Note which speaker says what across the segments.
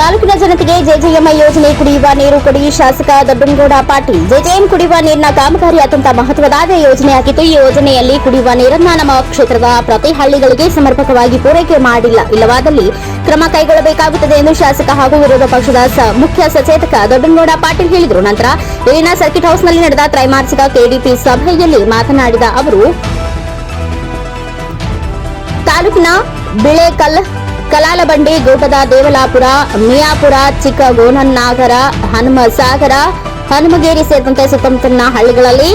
Speaker 1: ತಾಲೂಕಿನ ಜನತೆಗೆ ಜೆಜೆಎಂ ಯೋಜನೆ, ಕುಡಿಯುವ ನೀರು ಕೊಡಿ. ಶಾಸಕ ದೊಡ್ಡನಗೌಡ ಪಾಟೀಲ್ ಜೆಜೆಎಂ ಕುಡಿಯುವ ನೀರಿನ ಕಾಮಗಾರಿ ಅತ್ಯಂತ ಮಹತ್ವದಾದ ಯೋಜನೆಯಾಗಿದ್ದು ಈ ಯೋಜನೆಯಲ್ಲಿ ಕುಡಿಯುವ ನೀರನ್ನ ನಮ್ಮ ಕ್ಷೇತ್ರದ ಪ್ರತಿ ಹಳ್ಳಿಗಳಿಗೆ ಸಮರ್ಪಕವಾಗಿ ಪೂರೈಕೆ ಮಾಡಿಲ್ಲ. ಇಲ್ಲವಾದಲ್ಲಿ ಕ್ರಮ ಕೈಗೊಳ್ಳಬೇಕಾಗುತ್ತದೆ ಎಂದು ಶಾಸಕ ಹಾಗೂ ವಿರೋಧ ಪಕ್ಷದ ಮುಖ್ಯ ಸಚೇತಕ ದೊಡ್ಡನಗೌಡ ಪಾಟೀಲ್ ಹೇಳಿದರು. ನಂತರ ಇಲ್ಲಿನ ಸರ್ಕಿಟ್ ಹೌಸ್ನಲ್ಲಿ ನಡೆದ ತ್ರೈಮಾಸಿಕ ಕೆಡಿಪಿ ಸಭೆಯಲ್ಲಿ ಮಾತನಾಡಿದ ಅವರು, ತಾಲೂಕಿನ ಬಿಳೇಕಲ್ ಕಲಾಲಬಂಡಿ ಗೋಟದ ದೇವಲಾಪುರ, ಮಿಯಾಪುರ ಚಿಕ್ಕ ಗೋನನ್ನಾಗರ ಹನುಮ ಸಾಗರ ಹನುಮಗೇರಿ ಸೇರಿದಂತೆ ಸುತ್ತಮುತ್ತಲಿನ ಹಳ್ಳಿಗಳಲ್ಲಿ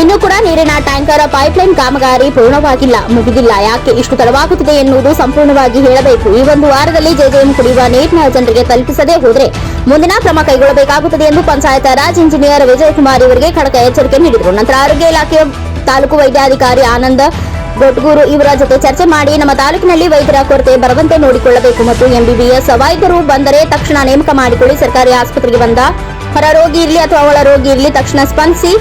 Speaker 1: ಇನ್ನೂ ಕೂಡ ನೀರಿನ ಟ್ಯಾಂಕರ್, ಪೈಪ್ಲೈನ್ ಕಾಮಗಾರಿ ಪೂರ್ಣವಾಗಿಲ್ಲ. ಮುಗಿದಿಲ್ಲ. ಯಾಕೆ ಇಷ್ಟು ತಡವಾಗುತ್ತಿದೆ ಎನ್ನುವುದು ಸಂಪೂರ್ಣವಾಗಿ ಹೇಳಬೇಕು. ಈ ಒಂದು ವಾರದಲ್ಲಿ ಜೆಜೆಎಂ ಕುಡಿಯುವ ನೀರಿನ ಜನರಿಗೆ ತಲುಪಿಸದೇ ಹೋದರೆ ಮುಂದಿನ ಕ್ರಮ ಕೈಗೊಳ್ಳಬೇಕಾಗುತ್ತದೆ ಎಂದು ಪಂಚಾಯತ್ ರಾಜ್ ಇಂಜಿನಿಯರ್ ವಿಜಯಕುಮಾರ್ ಇವರಿಗೆ ಖಡಕ ಎಚ್ಚರಿಕೆ ನೀಡಿದರು. ನಂತರ ಆರೋಗ್ಯ ಇಲಾಖೆಯ ತಾಲೂಕು ವೈದ್ಯಾಧಿಕಾರಿ ಆನಂದ್ ಗೊಟ್ಗೂರು ಇವರ ಜೊತೆ ಚರ್ಚೆ ಮಾಡಿ ನಮ್ಮ ತಾಲೂಕಿನಲ್ಲಿ ವೈದ್ಯರ ಕೊರತೆ ಬರುವಂತೆ ನೋಡಿಕೊಳ್ಳಬೇಕು ಮತ್ತು ಎಂಬಿಬಿಎಸ್ ವೈದ್ಯರು ಬಂದರೆ ತಕ್ಷಣ ನೇಮಕ ಮಾಡಿಕೊಳ್ಳಿ. ಸರ್ಕಾರಿ ಆಸ್ಪತ್ರೆಗೆ ಬಂದ ಹೊರ ರೋಗಿ ಇರಲಿ ಅಥವಾ ಒಳ ರೋಗಿ ಇರಲಿ ತಕ್ಷಣ ಸ್ಪಂದಿಸಿ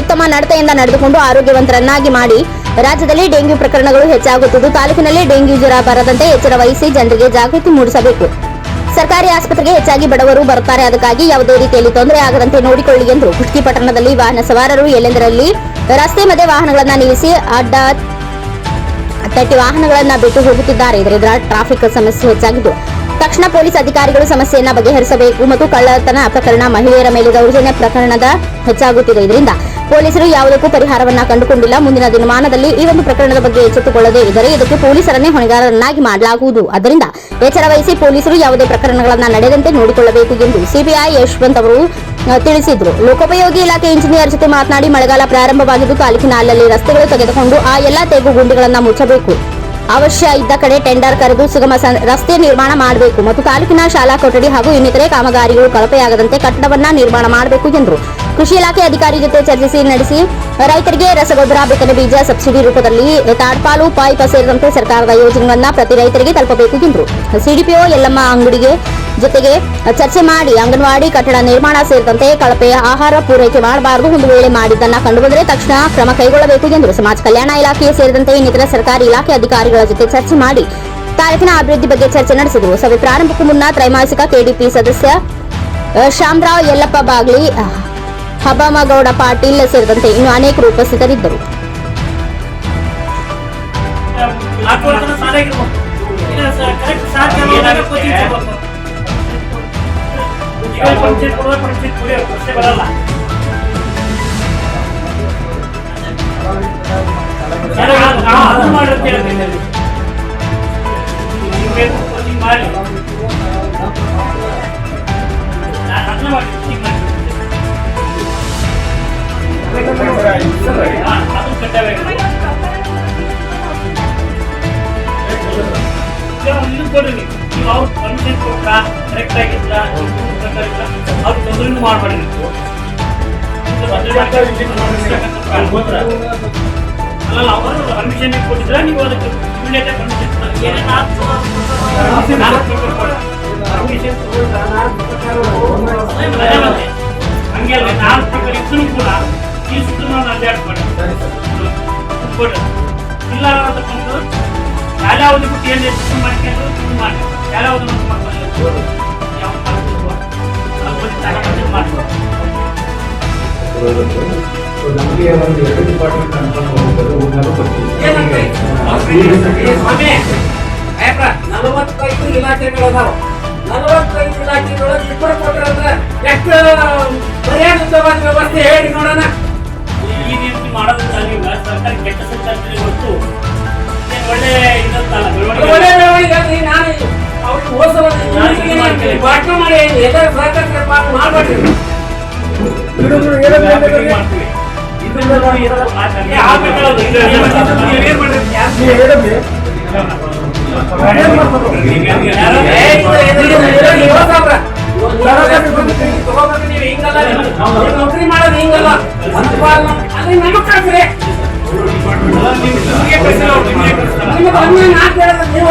Speaker 1: ಉತ್ತಮ ನಡತೆಯಿಂದ ನಡೆದುಕೊಂಡು ಆರೋಗ್ಯವಂತರನ್ನಾಗಿ ಮಾಡಿ. ರಾಜ್ಯದಲ್ಲಿ ಡೆಂಗ್ಯೂ ಪ್ರಕರಣಗಳು ಹೆಚ್ಚಾಗುತ್ತಿದ್ದು, ತಾಲೂಕಿನಲ್ಲಿ ಡೆಂಗ್ಯೂ ಜ್ವರ ಬರದಂತೆ ಎಚ್ಚರ ವಹಿಸಿ ಜನರಿಗೆ ಜಾಗೃತಿ ಮೂಡಿಸಬೇಕು. ಸರ್ಕಾರಿ ಆಸ್ಪತ್ರೆಗೆ ಹೆಚ್ಚಾಗಿ ಬಡವರು ಬರುತ್ತಾರೆ. ಅದಕ್ಕಾಗಿ ಯಾವುದೇ ರೀತಿಯಲ್ಲಿ ತೊಂದರೆ ಆಗದಂತೆ ನೋಡಿಕೊಳ್ಳಿ ಎಂದು ಕುಟ್ಕಿ ಪಟ್ಟಣದಲ್ಲಿ ವಾಹನ ಸವಾರರು ಎಲ್ಲೆಂದರಲ್ಲಿ ರಸ್ತೆ ಮಧ್ಯೆ ವಾಹನಗಳನ್ನು ನಿಲ್ಲಿಸಿ ಅಡ್ಡ ತಟ್ಟಿ ವಾಹನಗಳನ್ನು ಬಿಟ್ಟು ಹೋಗುತ್ತಿದ್ದಾರೆ. ಇದರಿಂದ ಟ್ರಾಫಿಕ್ ಸಮಸ್ಯೆ ಹೆಚ್ಚಾಗಿದ್ದು ತಕ್ಷಣ ಪೊಲೀಸ್ ಅಧಿಕಾರಿಗಳು ಸಮಸ್ಯೆಯನ್ನ ಬಗೆಹರಿಸಬೇಕು ಮತ್ತು ಕಳ್ಳತನ ಪ್ರಕರಣ ಮಹಿಳೆಯರ ಮೇಲೆ ದೌರ್ಜನ್ಯ ಪ್ರಕರಣದ ಹೆಚ್ಚಾಗುತ್ತಿದೆ. ಇದರಿಂದ ಪೊಲೀಸರು ಯಾವುದಕ್ಕೂ ಪರಿಹಾರವನ್ನ ಕಂಡುಕೊಂಡಿಲ್ಲ. ಮುಂದಿನ ದಿನಮಾನದಲ್ಲಿ ಈ ಒಂದು ಪ್ರಕರಣದ ಬಗ್ಗೆ ಎಚ್ಚೆತ್ತುಕೊಳ್ಳದೇ ಇದ್ದರೆ ಇದಕ್ಕೆ ಪೊಲೀಸರನ್ನೇ ಹೊಣೆಗಾರರನ್ನಾಗಿ ಮಾಡಲಾಗುವುದು. ಅದರಿಂದ ಎಚ್ಚರ ವಹಿಸಿ ಪೊಲೀಸರು ಯಾವುದೇ ಪ್ರಕರಣಗಳನ್ನ ನಡೆದಂತೆ ನೋಡಿಕೊಳ್ಳಬೇಕು ಎಂದು ಸಿಬಿಐ ಯಶವಂತ್ ಅವರು ತಿಳಿಸಿದರು. ಲೋಕೋಪಯೋಗಿ ಇಲಾಖೆ ಇಂಜಿನಿಯರ್ ಜೊತೆ ಮಾತನಾಡಿ ಮಳೆಗಾಲ ಪ್ರಾರಂಭವಾಗಿದ್ದು ತಾಲೂಕಿನ ಅಲ್ಲಲ್ಲಿ ರಸ್ತೆಗಳು ತೆಗೆದುಕೊಂಡು ಆ ಎಲ್ಲಾ ತೆಗು ಗುಂಡಿಗಳನ್ನು ಮುಚ್ಚಬೇಕು. ಅವಶ್ಯ ಇದ್ದ ಕಡೆ ಟೆಂಡರ್ ಕರೆದು ಸುಗಮ ರಸ್ತೆ ನಿರ್ಮಾಣ ಮಾಡಬೇಕು. ಮತ್ತು ತಾಲೂಕಿನ ಶಾಲಾ ಕೊಠಡಿ ಹಾಗೂ ಇನ್ನಿತರೆ ಕಾಮಗಾರಿಗಳು ಕಳಪೆಯಾಗದಂತೆ ಕಟ್ಟಡವನ್ನ ನಿರ್ಮಾಣ ಮಾಡಬೇಕು ಎಂದರು. ಕೃಷಿ ಇಲಾಖೆ ಅಧಿಕಾರಿ ಜೊತೆ ಚರ್ಚಿಸಿ ನಡೆಸಿ, ರೈತರಿಗೆ ರಸಗೊಬ್ಬರ, ಬಿತ್ತನೆ ಬೀಜ ಸಬ್ಸಿಡಿ ರೂಪದಲ್ಲಿ ತಾಡ್ಪಾಲು ಪೈಪ್ ಸೇರಿದಂತೆ ಸರ್ಕಾರದ ಯೋಜನೆಗಳನ್ನ ಪ್ರತಿ ರೈತರಿಗೆ ತಲುಪಬೇಕು ಎಂದರು. ಸಿಡಿಪಿಒ ಯಲ್ಲಮ್ಮ ಅಂಗಡಿಗೆ ಜೊತೆಗೆ ಚರ್ಚೆ ಮಾಡಿ ಅಂಗನವಾಡಿ ಕಟ್ಟಡ ನಿರ್ಮಾಣ ಸೇರಿದಂತೆ ಕಳಪೆ ಆಹಾರ ಪೂರೈಕೆ ಮಾಡಬಾರದು. ಒಂದು ವೇಳೆ ಮಾಡಿದ್ದನ್ನ ಕಂಡುಬಂದರೆ ತಕ್ಷಣ ಕ್ರಮ ಕೈಗೊಳ್ಳಬೇಕು ಎಂದು ಸಮಾಜ ಕಲ್ಯಾಣ ಇಲಾಖೆ ಸೇರಿದಂತೆ ಇನ್ನಿತರ ಸರ್ಕಾರಿ ಇಲಾಖೆ ಅಧಿಕಾರಿಗಳ ಜೊತೆ ಚರ್ಚೆ ಮಾಡಿ ತಾಲೂಕಿನ ಅಭಿವೃದ್ಧಿ ಬಗ್ಗೆ ಚರ್ಚೆ ನಡೆಸಿದರು. ಸಭೆ ಪ್ರಾರಂಭಕ್ಕೂ ಮುನ್ನ ತ್ರೈಮಾಸಿಕ ಕೆಡಿಪಿ ಸದಸ್ಯ ಶ್ಯಾಮರಾವ್ ಯಲ್ಲಪ್ಪ ಬಾಗ್ಲಿ ಹಬಮಗೌಡ ಪಾಟೀಲ್ ಸೇರಿದಂತೆ ಇನ್ನು ಅನೇಕರು ಉಪಸ್ಥಿತರಿದ್ದರು.
Speaker 2: ಈಗ ಪಂಚಾಯತ್ ಕೊಡುವ ಪಂಚಾಯತ್ ಕುಡಿಯೋದು ಅಷ್ಟೇ ಬರಲ್ಲ ಸರ್, ನಾವು- ನಾವು ಅದನ್ನ ಮಾಡೋದು ಹೇಳ್ತೀನಿ. ನೀವು ಬೇಕು ಕೋಚಿಂಗ್ ಮಾಡಿ ನಾನು ಅದನ್ನ ಮಾಡಿ ಕೋಚಿಂಗ್ ಮಾಡಿ ಹಾ, ಅದು ಕಡ್ಡಾಯ ಇದು ಕೊಡ್ರಿ ನೀವು ನೀವು ಅವ್ರು ಪರ್ಮಿಷನ್ ಕೊಟ್ರಾ ಕರೆಕ್ಟ್ ಆಗಿಲ್ಲ ಅವ್ರು ತೊಂದರೆನೂ ನೀವು ಅಲ್ಲ ಅವರು ಪರ್ಮಿಷನ್ ಕೊಟ್ಟಿದ್ರೆ ನೀವು ಅದಕ್ಕೆ ಇಮಿಡಿಯೇಟ್ ಪರ್ಮಿಷನ್ ಹಂಗೆ ಅಲ್ಲ ನಾಲ್ಕು ಪ್ರಕಾರ ಇದ್ರೂ ಕೂಡ ಈ ಸುಮ್ಮನೆ ನಾವು ಅಡ್ಡಾಡ್ಬೇಡಿ ಕೊಡ್ರಿ ಇಲ್ಲ ಅಂತಕ್ಕಂಥದ್ದು ಯಾವ್ಯಾವ್ದು ಬಿಟ್ಟು ಏನು ಎಷ್ಟು ಮಾಡ್ಕೊಂಡು ಶುರು ಮಾಡಿ ಯಾವ್ಯಾವ್ದು ಅಂತ ಮಾಡ್ಕೊಂಡು ಯಾವ ಒಂದು ತಗೊಂಡು ಮಾಡ್ಬೇಕು
Speaker 3: ನಮಗೆ ಒಂದು ಎರಡು ಡಿಪಾರ್ಟ್ಮೆಂಟ್ ಅನ್ಕೊಂಡು ಹೋಗ್ತಾರೆ
Speaker 4: ನಲವತ್ತೈದು ಇಲಾಖೆಗಳು ಅದಾವ.
Speaker 2: ಏನ್ ಮಾಡಿದ್ರಿ? ಯಾರು-
Speaker 4: ಏ, ಇದು- ಇದು- ಇದು- ಇದು ನೀವು ಹೋಗ್ತಾವ್ರ. ತಗೋಬೇಕು ನೀವು ಹಿಂಗಲ್ಲ ನೀವು. ನೀವು ನೌಕರಿ ಮಾಡೋದು ಹಿಂಗಲ್ಲ ಅಲ್ಲಿ ನಮಗ್ ಕಳ್ಸ್ರಿ
Speaker 2: ನಿಮ್ಗೆ
Speaker 4: ನಾಲ್ಕು ನೀವು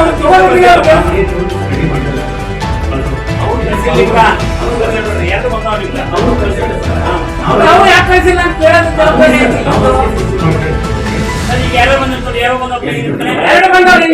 Speaker 4: ನಾವು ಯಾಕೆ ಕಳಿಸಿಲ್ಲ ಅಂತ ಕೇಳೋದು ಜವಾಬ್ದಾರಿ
Speaker 2: ಯಾರೋ ಬಂದಿರ್ತಾರೆ ಯಾರೋ ಬಂದವ್ರು
Speaker 4: ಎರಡು ಬಂದವ್ರು